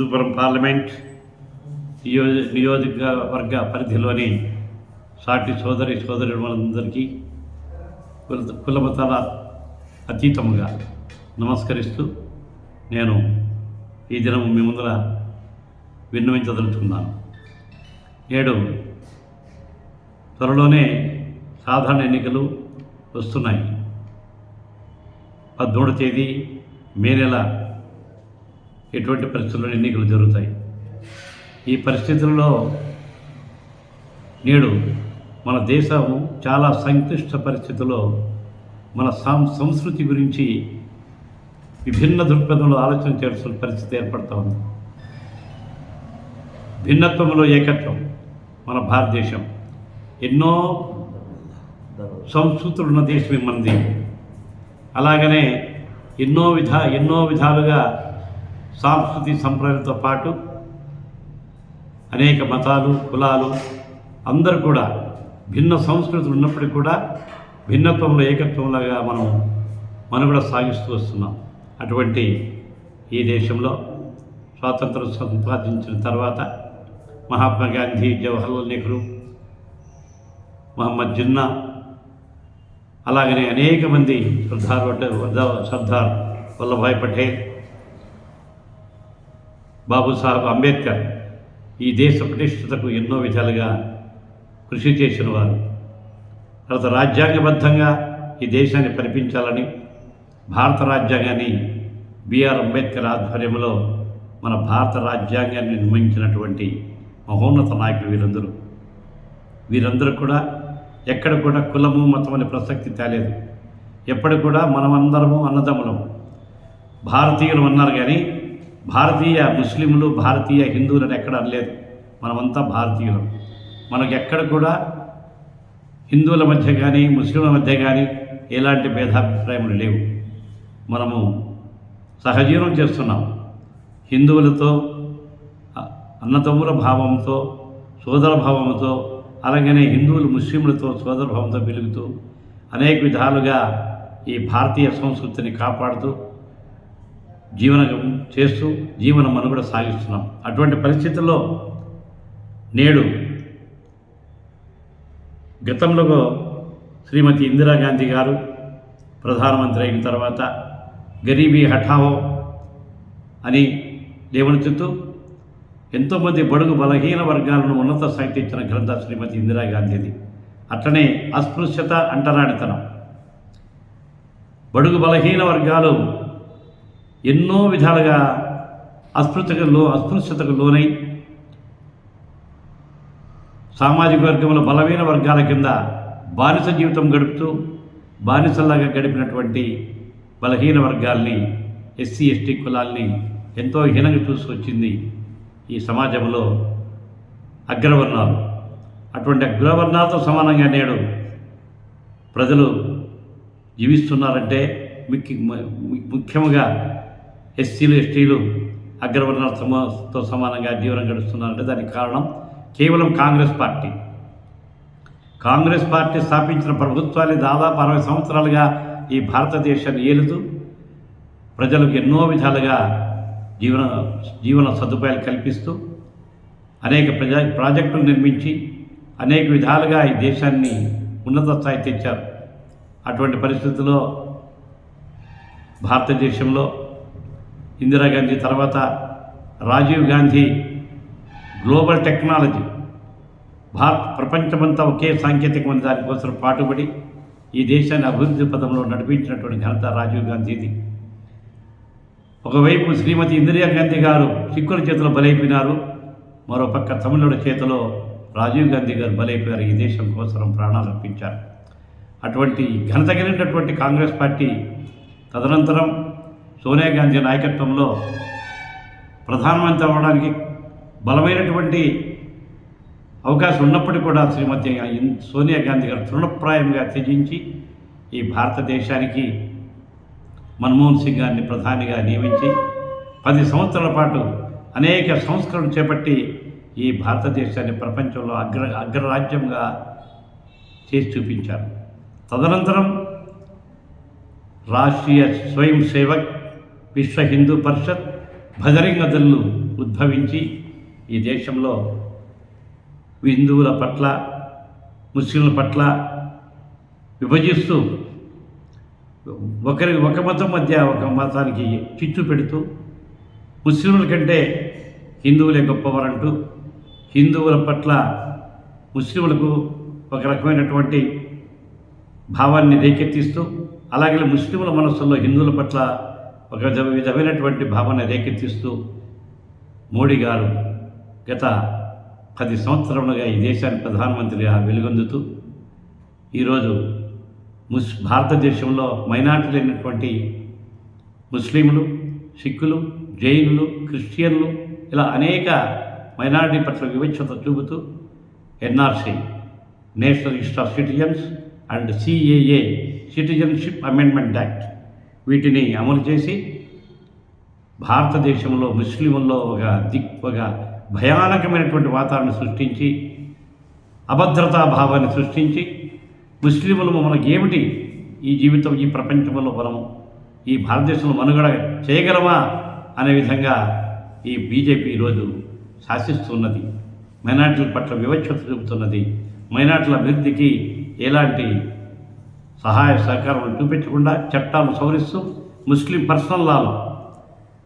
Hindupuram parliament నియోజ నియోజకవర్గ పరిధిలోని సాటి సోదరి సోదరి కుల కులమతాల అతీతముగా నమస్కరిస్తూ నేను ఈ దినం మీ ముందర విన్నవించదలుచుకున్నాను. నేడు త్వరలోనే సాధారణ ఎన్నికలు వస్తున్నాయి. పదమూడవ తేదీ మే నెల ఎటువంటి పరిస్థితుల్లో ఎన్నికలు జరుగుతాయి? ఈ పరిస్థితుల్లో నేడు మన దేశం చాలా సంక్లిష్ట పరిస్థితుల్లో మన సం సంస్కృతి గురించి విభిన్న దృక్పథంలో ఆలోచన చేయాల్సిన పరిస్థితి ఏర్పడుతూ ఉంది. భిన్నత్వంలో ఏకత్వం మన భారతదేశం. ఎన్నో సంస్కృతులు ఉన్న దేశం మనది. అలాగనే ఎన్నో విధ ఎన్నో విధాలుగా సాంస్కృతిక సంప్రదాయాలతో పాటు అనేక మతాలు కులాలు అందరూ కూడా భిన్న సంస్కృతులు ఉన్నప్పటికీ కూడా భిన్నత్వంలో ఏకత్వంలాగా మనం మనం కూడా సాగిస్తూ వస్తున్నాం. అటువంటి ఈ దేశంలో స్వాతంత్రం సంపాదించిన తర్వాత మహాత్మా గాంధీ జవహర్లాల్ నెహ్రూ మహమ్మద్ జిన్నా అలాగనే అనేక మంది సర్దార్ సర్దార్ వల్లభాయ్ పటేల్ బాబుసాహెబ్ అంబేద్కర్ ఈ దేశ ప్రతిష్టతకు ఎన్నో విధాలుగా కృషి చేసిన వారు. తర్వాత రాజ్యాంగబద్ధంగా ఈ దేశాన్ని పరిపించాలని భారత రాజ్యాంగాన్ని బిఆర్ అంబేద్కర్ ఆధ్వర్యంలో మన భారత రాజ్యాంగాన్ని నిర్మించినటువంటి మహోన్నత నాయకులు వీరందరూ. వీరందరూ కూడా ఎక్కడ కూడా కులము మతం అనే ప్రసక్తి తేలేదు. ఎప్పటికి కూడా మనమందరము అన్నదమ్ములము భారతీయులు అన్నారు కానీ భారతీయ ముస్లింలు భారతీయ హిందువులు అని ఎక్కడ అనలేదు. మనమంతా భారతీయులం. మనకు ఎక్కడ కూడా హిందువుల మధ్య కానీ ముస్లింల మధ్య కానీ ఎలాంటి భేదాభిప్రాయములు లేవు. మనము సహజీవనం చేస్తున్నాం. హిందువులతో అన్నతమ్ముల భావంతో సోదర భావంతో అలాగనే హిందువులు ముస్లింలతో సోదర భావంతో పెరుగుతూ అనేక విధాలుగా ఈ భారతీయ సంస్కృతిని కాపాడుతూ జీవనం చేస్తూ జీవన మనుగడ సాగిస్తున్నాం. అటువంటి పరిస్థితుల్లో నేడు గతంలో శ్రీమతి ఇందిరాగాంధీ గారు ప్రధానమంత్రి అయిన తర్వాత గరీబీ హఠావో అని లేవనెత్తుతూ ఎంతోమంది బడుగు బలహీన వర్గాలను ఉన్నత స్థాయికి గ్రంథ శ్రీమతి ఇందిరాగాంధీది అట్లనే అస్పృశ్యత అంటరానితనం. బడుగు బలహీన వర్గాలు ఎన్నో విధాలుగా అస్పృశ్యతకు లో అస్పృశ్యతకు లోనై సామాజిక వర్గంలో బలమైన వర్గాల కింద బానిస జీవితం గడుపుతూ బానిసల్లాగా గడిపినటువంటి బలహీన వర్గాల్ని ఎస్సీ ఎస్టీ కులాల్ని ఎంతో హీనంగా చూసుకొచ్చింది ఈ సమాజంలో అగ్రవర్ణాలు. అటువంటి అగ్రవర్ణాలతో సమానంగా నేడు ప్రజలు జీవిస్తున్నారంటే ముఖ్య ముఖ్యంగా ఎస్సీలు ఎస్టీలు అగ్రవర్ణాల సమతో సమానంగా జీవనం గడుస్తున్నారంటే దానికి కారణం కేవలం కాంగ్రెస్ పార్టీ. కాంగ్రెస్ పార్టీ స్థాపించిన ప్రభుత్వాన్ని దాదాపు అరవై సంవత్సరాలుగా ఈ భారతదేశాన్ని ఏలుతూ ప్రజలకు ఎన్నో విధాలుగా జీవన జీవన సదుపాయాలు కల్పిస్తూ అనేక ప్రజా ప్రాజెక్టులు నిర్మించి అనేక విధాలుగా ఈ దేశాన్ని ఉన్నత స్థాయి తెచ్చారు. అటువంటి పరిస్థితుల్లో భారతదేశంలో ఇందిరాగాంధీ తర్వాత రాజీవ్ గాంధీ గ్లోబల్ టెక్నాలజీ భారత్ ప్రపంచమంతా ఒకే సాంకేతికమైన దానికోసం పాటుపడి ఈ దేశాన్ని అభివృద్ధి పదంలో నడిపించినటువంటి ఘనత రాజీవ్ గాంధీది. ఒకవైపు శ్రీమతి ఇందిరాగాంధీ గారు సిక్కుల చేతిలో బలైపోయినారు మరోపక్క తమిళుడి చేతిలో రాజీవ్ గాంధీ గారు బలైపోయారు ఈ దేశం కోసం ప్రాణాలు అర్పించారు. అటువంటి ఘనత కలిగినటువంటి కాంగ్రెస్ పార్టీ తదనంతరం సోనియా గాంధీ నాయకత్వంలో ప్రధానమంత్రి అవ్వడానికి బలమైనటువంటి అవకాశం ఉన్నప్పటికీ కూడా శ్రీమతి సోనియా గాంధీ గారు తృణప్రాయంగా త్యజించి ఈ భారతదేశానికి మన్మోహన్ సింగ్ గారిని ప్రధానిగా నియమించి పది సంవత్సరాల పాటు అనేక సంస్కరణలు చేపట్టి ఈ భారతదేశాన్ని ప్రపంచంలో అగ్ర అగ్రరాజ్యంగా చేసి చూపించారు. తదనంతరం రాష్ట్రీయ స్వయం సేవక్ విశ్వ హిందూ పరిషత్ భజరింగదళ్ళు ఉద్భవించి ఈ దేశంలో హిందువుల పట్ల ముస్లింల పట్ల విభజిస్తూ ఒకరి ఒక మతం మధ్య ఒక మతానికి చిచ్చు పెడుతూ ముస్లింల కంటే హిందువులే గొప్పవారంటూ హిందువుల పట్ల ముస్లింలకు ఒక రకమైనటువంటి భావాన్ని రేకెత్తిస్తూ అలాగే ముస్లింల మనస్సులో హిందువుల పట్ల ఒక విధమైనటువంటి భావన రేకెత్తిస్తూ మోడీ గారు గత పది సంవత్సరములుగా ఈ దేశానికి ప్రధానమంత్రిగా వెలుగొందుతూ ఈరోజు ముస్ భారతదేశంలో మైనార్టీలు లేనటువంటి ముస్లింలు సిక్కులు జైనులు క్రిస్టియన్లు ఇలా అనేక మైనారిటీ పట్ల వివక్షత చూపుతూ NRC national list of citizens and CAA citizenship amendment act వీటిని అమలు చేసి భారతదేశంలో ముస్లింల్లో ఒక దిక్ ఒక భయానకమైనటువంటి వాతావరణం సృష్టించి అభద్రతా భావాన్ని సృష్టించి ముస్లింలు మనకి ఏమిటి ఈ జీవితం ఈ ప్రపంచంలో మనం ఈ భారతదేశంలో మనుగడ చేయగలమా అనే విధంగా ఈ బీజేపీ ఈరోజు శాసిస్తున్నది. మైనార్టీల పట్ల వివక్షత చూపుతున్నది. మైనార్టీల అభివృద్ధికి ఎలాంటి సహాయ సహకారం చూపించకుండా చట్టాలు సవరిస్తూ ముస్లిం పర్సనల్ లాలో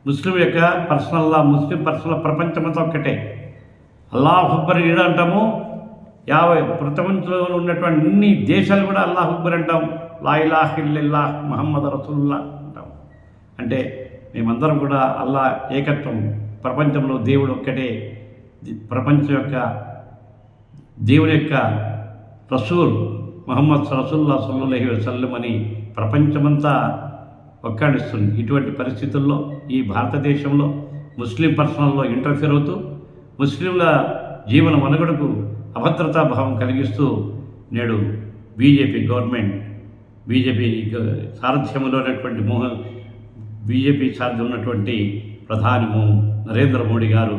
ముస్లిం యొక్క పర్సనల్ లా ముస్లిం పర్సనల్ ప్రపంచమంతా ఒక్కటే. అల్లాహ్ అక్బర్ ఈడ అంటాము. యాభై ప్రపంచంలో ఉన్నటువంటి అన్ని దేశాలు కూడా అల్లాహ్ అక్బర్ అంటాం లా ఇలాహ్ మహమ్మద్ రసూల్లా అంటాం అంటే మేమందరం కూడా అల్లా ఏకత్వం ప్రపంచంలో దేవుడు ఒక్కటే. ప్రపంచం యొక్క దేవుని యొక్క రసూల్ మహమ్మద్ సరసుల్లా సల్లుల్లాహి వసల్లం అని ప్రపంచమంతా ఒక్కాడిస్తుంది ఇటువంటి పరిస్థితుల్లో ఈ భారతదేశంలో ముస్లిం పర్సనల్లో ఇంటర్ఫియర్ అవుతూ ముస్లింల జీవన మనుగడకు అభద్రతా భావం కలిగిస్తూ నేడు బీజేపీ గవర్నమెంట్ బీజేపీ సారథ్యంలో ఉన్నటువంటి మోహన్ బీజేపీ సారథ్యం ఉన్నటువంటి ప్రధాని నరేంద్ర మోడీ గారు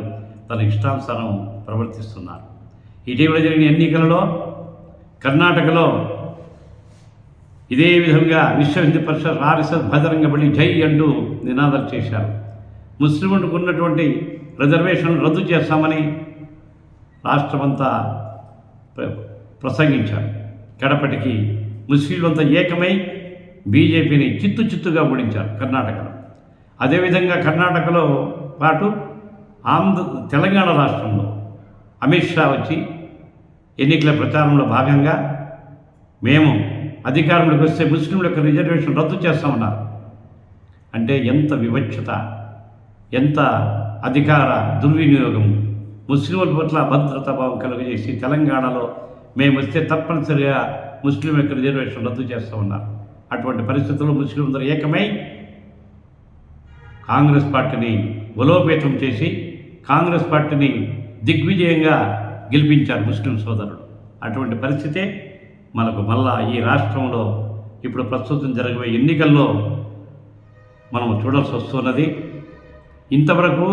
తన ఇష్టానుసారం ప్రవర్తిస్తున్నారు. ఇటీవల జరిగిన ఎన్నికలలో కర్ణాటకలో ఇదే విధంగా విశ్వ హిందూ పరిషత్ ఆర్ఎస్ఎస్ భద్రంగ బలి జై అంటూ నినాదాలు చేశారు. ముస్లింలకు ఉన్నటువంటి రిజర్వేషన్ రద్దు చేస్తామని రాష్ట్రమంతా ప్ర- ప్రసంగించారు. కడపటికి ముస్లింలంతా ఏకమై బీజేపీని చిత్తు చిత్తుగా ఓడించారు కర్ణాటకలో. అదేవిధంగా కర్ణాటకలో పాటు ఆంధ్ర తెలంగాణ రాష్ట్రంలో అమిత్ షా వచ్చి ఎన్నికల ప్రచారంలో భాగంగా మేము అధికారంలోకి వస్తే ముస్లింల యొక్క రిజర్వేషన్ రద్దు చేస్తామన్నారు అంటే ఎంత వివక్షత ఎంత అధికార దుర్వినియోగం ముస్లింల పట్ల భద్రతా భావం కలుగజేసి తెలంగాణలో మేము వస్తే తప్పనిసరిగా ముస్లిం యొక్క రిజర్వేషన్ రద్దు చేస్తామన్నారు అటువంటి పరిస్థితుల్లో ముస్లింలందరూ ఏకమై కాంగ్రెస్ పార్టీని బలోపేతం చేసి కాంగ్రెస్ పార్టీని దిగ్విజయంగా గెలిపించారు ముస్లిం సోదరుడు. అటువంటి పరిస్థితే మనకు మళ్ళా ఈ రాష్ట్రంలో ఇప్పుడు ప్రస్తుతం జరగబోయే ఎన్నికల్లో మనం చూడాల్సి వస్తున్నది. ఇంతవరకు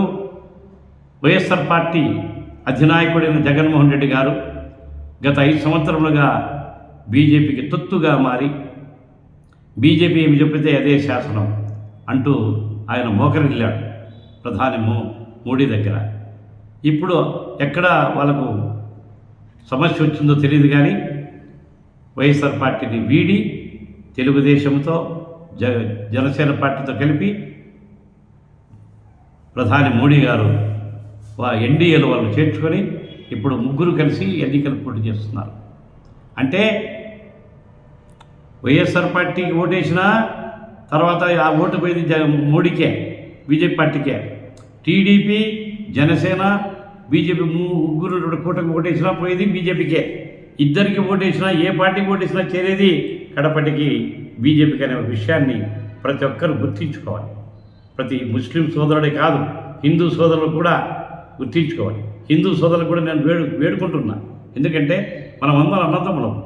వైఎస్ఆర్ పార్టీ అధినాయకుడైన జగన్మోహన్ రెడ్డి గారు గత ఐదు సంవత్సరములుగా బీజేపీకి తొత్తుగా మారి బీజేపీ ఏమి చెప్పితే అదే శాసనం అంటూ ఆయన మోకరిల్లాడు ప్రధాని మో మోడీ దగ్గర. ఇప్పుడు ఎక్కడ వాళ్ళకు సమస్య వచ్చిందో తెలియదు కానీ వైఎస్ఆర్ పార్టీని వీడి తెలుగుదేశంతో జ జనసేన పార్టీతో కలిపి ప్రధాని మోడీ గారు వా ఎన్డీఏలో వాళ్ళు చేర్చుకొని ఇప్పుడు ముగ్గురు కలిసి ఎన్నికలు పోటీ చేస్తున్నారు. అంటే వైఎస్ఆర్ పార్టీకి ఓటేసినా తర్వాత ఆ ఓటు పోయింది మోడీకే బీజేపీ పార్టీకే. టీడీపీ జనసేన బీజేపీ ముగ్గురు రెండు కూటమి ఓటేసినా పోయేది బీజేపీకే. ఇద్దరికి ఓటేసినా ఏ పార్టీకి ఓటేసినా చేరేది కడపటికి బీజేపీకి అనే విషయాన్ని ప్రతి ఒక్కరు గుర్తించుకోవాలి. ప్రతి ముస్లిం సోదరుడే కాదు హిందూ సోదరులు కూడా గుర్తించుకోవాలి. హిందూ సోదరులు కూడా నేను వేడు వేడుకుంటున్నా. ఎందుకంటే మనం అందరం అన్నదమ్ములం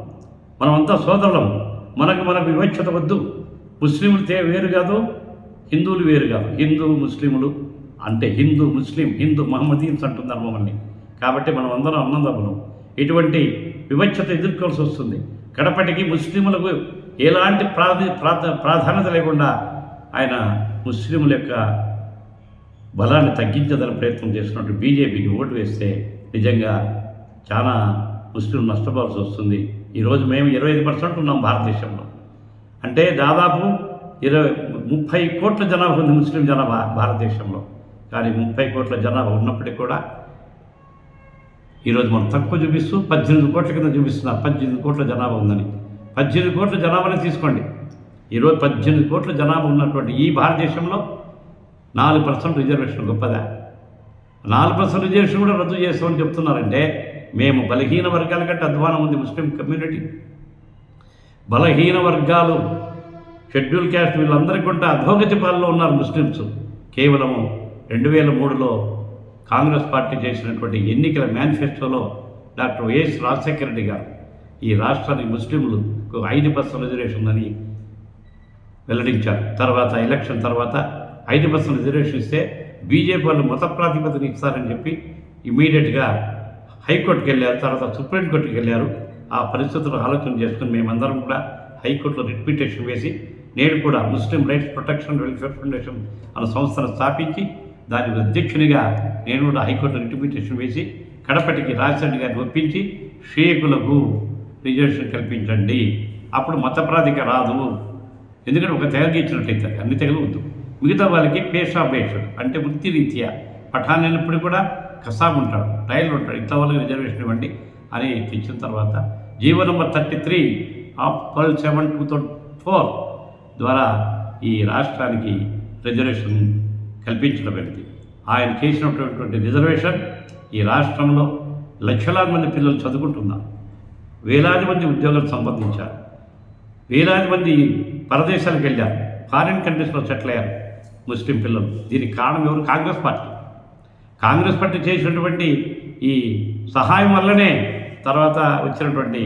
మనమంతా సోదరులం. మనకు మనకు వివక్షత వద్దు. ముస్లింలు తే వేరు కాదు హిందువులు వేరు కాదు. హిందూ ముస్లింలు అంటే హిందూ ముస్లిం హిందూ మహమ్మదీన్స్ అంటున్నారు మమ్మల్ని. కాబట్టి మనం అందరం అన్నదమ్ములం ఇటువంటి వివక్షత ఎదుర్కోవాల్సి వస్తుంది. కడపటికి ముస్లింలకు ఎలాంటి ప్రాధి ప్రాధ ప్రాధాన్యత లేకుండా ఆయన ముస్లింల యొక్క బలాన్ని తగ్గించదని ప్రయత్నం చేస్తున్నట్టు బీజేపీకి ఓటు వేస్తే నిజంగా చాలా ముస్లిం నష్టపోవాల్సి వస్తుంది. ఈరోజు మేము ఇరవై ఐదు పర్సెంట్ ఉన్నాం భారతదేశంలో. అంటే దాదాపు ఇరవై ముప్పై కోట్ల జనాభా ఉంది ముస్లిం జనాభా భారతదేశంలో. కానీ ముప్పై కోట్ల జనాభా ఉన్నప్పటికీ కూడా ఈరోజు మనం తక్కువ చూపిస్తూ పద్దెనిమిది కోట్ల కింద చూపిస్తున్నారు. పద్దెనిమిది కోట్ల జనాభా ఉందని. పద్దెనిమిది కోట్ల జనాభాని తీసుకోండి. ఈరోజు పద్దెనిమిది కోట్ల జనాభా ఉన్నటువంటి ఈ భారతదేశంలో నాలుగు పర్సెంట్ రిజర్వేషన్ గొప్పదా? నాలుగు పర్సెంట్ రిజర్వేషన్ కూడా రద్దు చేస్తామని చెప్తున్నారంటే మేము బలహీన వర్గాల కంటే అధ్వానం ఉంది ముస్లిం కమ్యూనిటీ. బలహీన వర్గాలు షెడ్యూల్ క్యాస్ట్ వీళ్ళందరికీ కూడా అధోగతి పాలలో ఉన్నారు ముస్లిమ్స్. కేవలము రెండు వేల మూడులో కాంగ్రెస్ పార్టీ చేసినటువంటి ఎన్నికల మేనిఫెస్టోలో డాక్టర్ వైఎస్ రాజశేఖర రెడ్డి గారు ఈ రాష్ట్రానికి ముస్లింలు ఒక ఐదు పర్సెంట్ రిజర్వేషన్ ఉందని వెల్లడించారు. తర్వాత ఎలక్షన్ తర్వాత ఐదు పర్సెంట్ రిజర్వేషన్ ఇస్తే బీజేపీ వాళ్ళు మత ప్రాతిపదికన ఇస్తారని చెప్పి ఇమీడియట్గా హైకోర్టుకి వెళ్ళారు. తర్వాత సుప్రీంకోర్టుకి వెళ్ళారు. ఆ పరిస్థితులు ఆలోచన చేసుకుని మేమందరం కూడా హైకోర్టులో రిట్ వేసి నేను కూడా Muslim rights protection welfare foundation అన్న సంస్థను స్థాపించి దాని అధ్యక్షునిగా నేను కూడా హైకోర్టు రిట్ వేసి కడపటికి రాజశేఖర్ గారిని ఒప్పించి షేకులకు రిజర్వేషన్ కల్పించండి. అప్పుడు మత ప్రాతిక రాదు. ఎందుకంటే ఒక తెగకి ఇచ్చినట్లయితే అన్ని తెగలు వద్దు. మిగతా వాళ్ళకి పేషాపేషుడు అంటే వృత్తి రీత్యా పఠాన్ అయినప్పుడు కూడా కసాబ్ ఉంటాడు టైలర్ ఉంటాడు. ఇట్లా వాళ్ళకి రిజర్వేషన్ ఇవ్వండి అని తెచ్చిన తర్వాత GO number thirty three of twelve seven two thousand four ద్వారా ఈ రాష్ట్రానికి రిజర్వేషన్ కల్పించడమైనది ఆయన చేసినటువంటి రిజర్వేషన్ ఈ రాష్ట్రంలో లక్షలాది మంది పిల్లలు చదువుకుంటున్నారు. వేలాది మంది ఉద్యోగాలు సంపాదించారు వేలాది మంది పరదేశాలకు వెళ్ళారు. ఫారిన్ కంట్రీస్లో సెటిల్ అయ్యారు ముస్లిం పిల్లలు. దీనికి కారణం ఎవరు? కాంగ్రెస్ పార్టీ. కాంగ్రెస్ పార్టీ చేసినటువంటి ఈ సహాయం వల్లనే తర్వాత వచ్చినటువంటి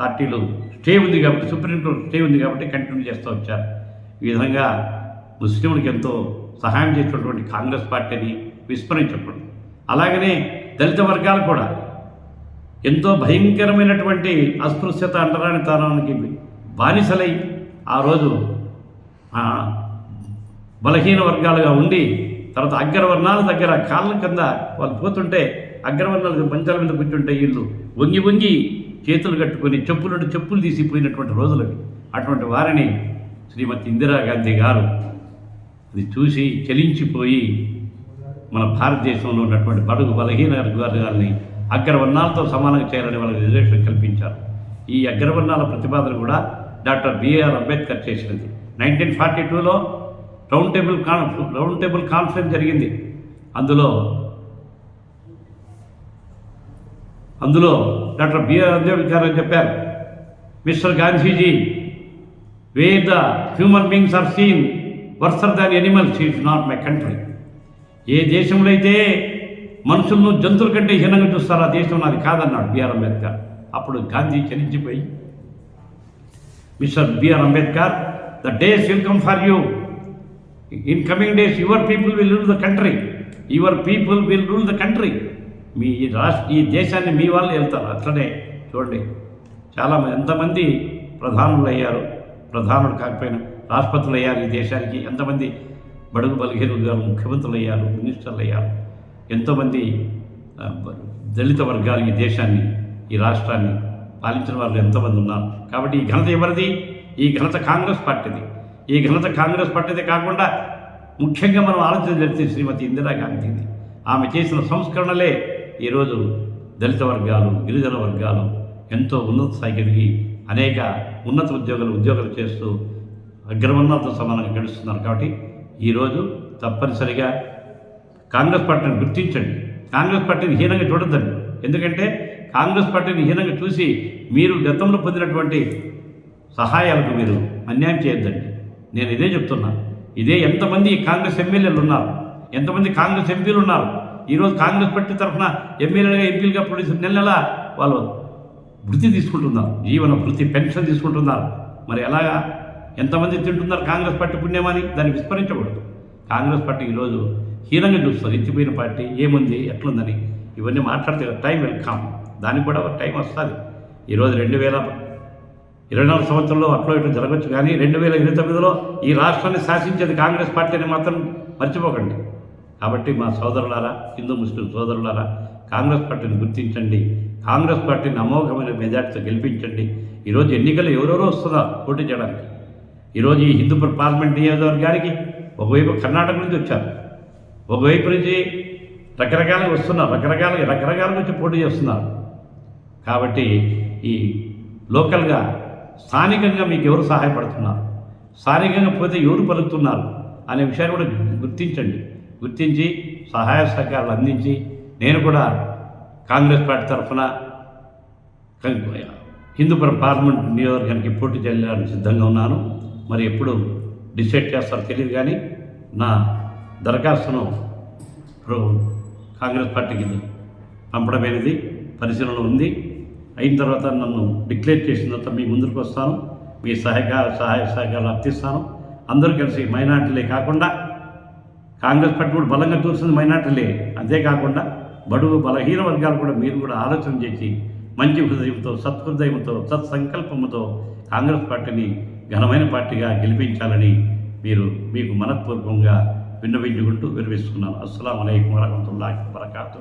పార్టీలు స్టే ఉంది కాబట్టి సుప్రీంకోర్టు స్టే ఉంది కాబట్టి కంటిన్యూ చేస్తూ వచ్చారు. ఈ విధంగా ముస్లింలకు ఎంతో సహాయం చేసినటువంటి కాంగ్రెస్ పార్టీని విస్మరించకూడదు. అలాగనే దళిత వర్గాలు కూడా ఎంతో భయంకరమైనటువంటి అస్పృశ్యత అంటరానితనానికి బానిసలై ఆ రోజు బలహీన వర్గాలుగా ఉండి తర్వాత అగ్రవర్ణాల దగ్గర కాళ్ళ కింద వాళ్ళు పోతుంటే అగ్రవర్ణాల మంచాల మీద కూర్చుంటే వీళ్ళు వంగి వంగి చేతులు కట్టుకొని చెప్పులు చెప్పులు తీసిపోయినటువంటి రోజులు అటువంటి వారిని శ్రీమతి ఇందిరాగాంధీ గారు అది చూసి చలించిపోయి మన భారతదేశంలో ఉన్నటువంటి బడుగు బలహీన వర్గాలని అగ్రవర్ణాలతో సమానంగా చేయాలని వాళ్ళకి రిజర్వేషన్ కల్పించారు. ఈ అగ్రవర్ణాల ప్రతిపాదన కూడా డాక్టర్ బిఆర్ అంబేద్కర్ చేసినది. నైన్టీన్ ఫార్టీ టూలో round table con round table conference జరిగింది. అందులో అందులో డాక్టర్ బిఆర్ అంబేద్కర్ అని చెప్పారు mister Gandhiji we the human beings are seen worser than animals is not my country ఏ దేశంలో అయితే మనుషులను జంతువుల కంటే హీనంగా చూస్తారో ఆ దేశం నాది కాదన్నాడు బిఆర్ అంబేద్కర్. అప్పుడు Gandhi చలించిపోయి mister B R Ambedkar the days will come for you. In coming days your people will rule the country. Your people will rule the country. మీ ఈ రాష్ట్ర ఈ దేశాన్ని మీ వాళ్ళు వెళ్తారు. అట్లనే చూడండి చాలా ఎంతమంది ప్రధానులు అయ్యారు. ప్రధానులు కాకపోయినా రాష్ట్రపతులు అయ్యారు ఈ దేశానికి. ఎంతమంది బడుగు బలహీన గారు ముఖ్యమంత్రులు అయ్యారు మినిస్టర్లు అయ్యారు ఎంతోమంది దళిత వర్గాలు ఈ దేశాన్ని ఈ రాష్ట్రాన్ని పాలించిన వాళ్ళు ఎంతోమంది ఉన్నారు. కాబట్టి ఈ ఘనత ఎవరిది? ఈ ఘనత కాంగ్రెస్ పార్టీది. ఈ ఘనత కాంగ్రెస్ పార్టీదే కాకుండా ముఖ్యంగా మనం ఆలోచన జరిగితే శ్రీమతి ఇందిరాగాంధీది ఆమె చేసిన సంస్కరణలే ఈరోజు దళిత వర్గాలు గిరిజన వర్గాలు ఎంతో ఉన్నత స్థాయికి ఎదిగి అనేక ఉన్నత ఉద్యోగాలు ఉద్యోగాలు చేస్తూ అగ్రవర్ణాలతో సమానంగా గడుస్తున్నారు కాబట్టి ఈరోజు తప్పనిసరిగా కాంగ్రెస్ పార్టీని గుర్తించండి. కాంగ్రెస్ పార్టీని హీనంగా చూడొద్దండి. ఎందుకంటే కాంగ్రెస్ పార్టీని హీనంగా చూసి మీరు గతంలో పొందినటువంటి సహాయాలకు మీరు అన్యాయం చేయొద్దండి. నేను ఇదే చెప్తున్నా. ఇదే ఎంతమంది కాంగ్రెస్ ఎమ్మెల్యేలు ఉన్నారు ఎంతమంది కాంగ్రెస్ ఎంపీలు ఉన్నారు ఈరోజు కాంగ్రెస్ పార్టీ తరఫున ఎమ్మెల్యేలుగా ఎంపీలుగా పొడిచిన నెల నెల వాళ్ళు వృత్తి తీసుకుంటున్నారు జీవన వృత్తి పెన్షన్ తీసుకుంటున్నారు. మరి ఎలాగా ఎంతమంది తింటున్నారు కాంగ్రెస్ పార్టీ పుణ్యమని దాన్ని విస్మరించకూడదు. కాంగ్రెస్ పార్టీ ఈరోజు హీనంగా చూస్తారు ఎత్తిపోయిన పార్టీ ఏముంది? ఎట్లుందని? ఇవన్నీ మాట్లాడితే టైం వెల్కమ్. దానికి కూడా ఒక టైం వస్తుంది. ఈరోజు రెండు వేల ఇరవై నాలుగు సంవత్సరంలో అట్లో ఇట్లా జరగచ్చు కానీ రెండు వేల ఇరవై తొమ్మిదిలో ఈ రాష్ట్రాన్ని శాసించేది కాంగ్రెస్ పార్టీని మాత్రం మర్చిపోకండి. కాబట్టి మా సోదరులారా హిందూ ముస్లిం సోదరులారా కాంగ్రెస్ పార్టీని గుర్తించండి. కాంగ్రెస్ పార్టీని అమోఘమైన మెజార్టీతో గెలిపించండి. ఈరోజు ఎన్నికలు ఎవరెవరో వస్తుందా పోటీ చేయడానికి. ఈరోజు ఈ హిందూపురం పార్లమెంట్ నియోజకవర్గానికి ఒకవైపు కర్ణాటక నుంచి వచ్చారు. ఒకవైపు నుంచి రకరకాలుగా వస్తున్నారు. రకరకాలుగా రకరకాల నుంచి పోటీ చేస్తున్నారు. కాబట్టి ఈ లోకల్గా స్థానికంగా మీకు ఎవరు సహాయపడుతున్నారు? స్థానికంగా పోతే ఎవరు పలుకుతున్నారు? అనే విషయాన్ని కూడా గుర్తించండి. గుర్తించి సహాయ సహకారాలు అందించి నేను కూడా కాంగ్రెస్ పార్టీ తరఫున హిందూపురం పార్లమెంట్ నియోజకవర్గానికి పోటీ చేయడానికి సిద్ధంగా ఉన్నాను. మరి ఎప్పుడు డిసైడ్ చేస్తారో తెలియదు కానీ నా దరఖాస్తును కాంగ్రెస్ పార్టీకి పంపడమైనది పరిశీలనలో ఉంది. అయిన తర్వాత నన్ను డిక్లేర్ చేసిన తర్వాత మీ ముందుకు వస్తాను. మీ సహాయక సహాయ సహకారాలు అర్థిస్తాను అందరూ కలిసి మైనార్టీలే కాకుండా కాంగ్రెస్ పార్టీ కూడా బలంగా చూస్తుంది మైనార్టీలే. అంతేకాకుండా బడుగు బలహీన వర్గాలు కూడా మీరు కూడా ఆలోచన చేసి మంచి హృదయంతో సత్హృదయంతో సత్సంకల్పంతో కాంగ్రెస్ పార్టీని ఘనమైన పార్టీగా గెలిపించాలని మీరు మీకు మనఃపూర్వకంగా విన్నవించుకుంటూ విరమిస్తున్నాను. అస్సలం అయికం వరహతుల్లాహి వరకాతూ